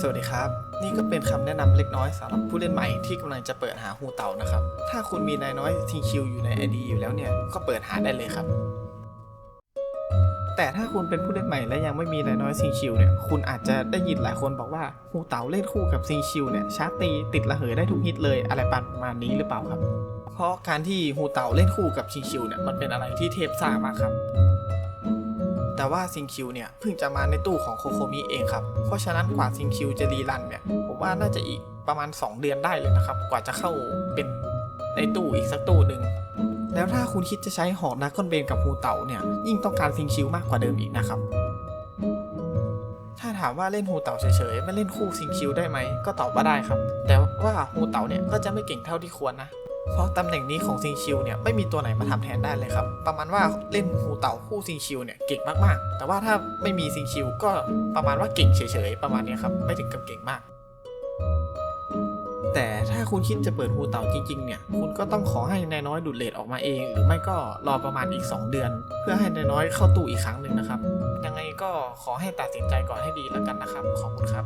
สวัสดีครับ นี่ก็เป็นคำแนะนำเล็กน้อยสำหรับผู้เล่นใหม่ที่กำลังจะเปิดหาฮูเต่านะครับ ถ้าคุณมีนายน้อยทิงคิวอยู่ใน ID อยู่แล้วเนี่ย ก็เปิดหาได้เลยครับ แต่ถ้าคุณเป็นผู้เล่นใหม่และยังไม่มีนายน้อยซิงคิวเนี่ย คุณอาจจะได้ยินหลายคนบอกว่าฮูเต่าเล่นคู่กับซิงคิวเนี่ยชาร์จตีติดระเหยได้ทุกฮิตเลยอะไรประมาณนี้หรือเปล่าครับ เพราะการที่ฮูเต่าเล่นคู่กับซิงคิวเนี่ยมันเป็นอะไรที่เทพซ่างมากครับ แต่ว่าซิงคิวเนี่ยเพิ่งจะมาในตู้ของโคโคมิเองครับ เพราะฉะนั้นกว่าซิงคิวจะรีรันเนี่ยผมว่าน่าจะอีกประมาณ 2 เดือนได้เลยนะครับ กว่าจะเข้าเป็นในตู้อีกสักตู้หนึ่งแล้วถ้าคุณคิดจะใช้หอกนักก้นเบนกับฮูเต่าเนี่ยยิ่งต้องการซิงคิวมากกว่าเดิมอีกนะครับถ้าถามว่าเล่นฮูเต่าเฉยๆไม่เล่นคู่ซิงคิวได้ไหมก็ตอบว่าได้ครับ แต่ว่าฮูเต่าเนี่ยก็จะไม่เก่งเท่าที่ควรนะ เพราะตำแหน่งนี้ของซิงชิวเนี่ยไม่มีตัวไหนมาทำแทนได้เลยครับ ประมาณว่าเล่นหูเต่าคู่ซิงชิวเนี่ยเก่งมากๆ แต่ว่าถ้าไม่มีซิงชิวก็ประมาณว่าเก่งเฉยๆประมาณนี้ครับไม่ถึงกับเก่งมากแต่ถ้าคุณคิดจะเปิดหูเต่าจริงๆ เนี่ย คุณก็ต้องขอให้นายน้อยดูดเลทออกมาเอง หรือไม่ก็รอประมาณอีก 2 เดือน เพื่อให้นายน้อยเข้าตู้อีกครั้งหนึ่งนะครับ ยังไงก็ขอให้ตัดสินใจก่อนให้ดีแล้วกันนะครับ ขอบคุณครับ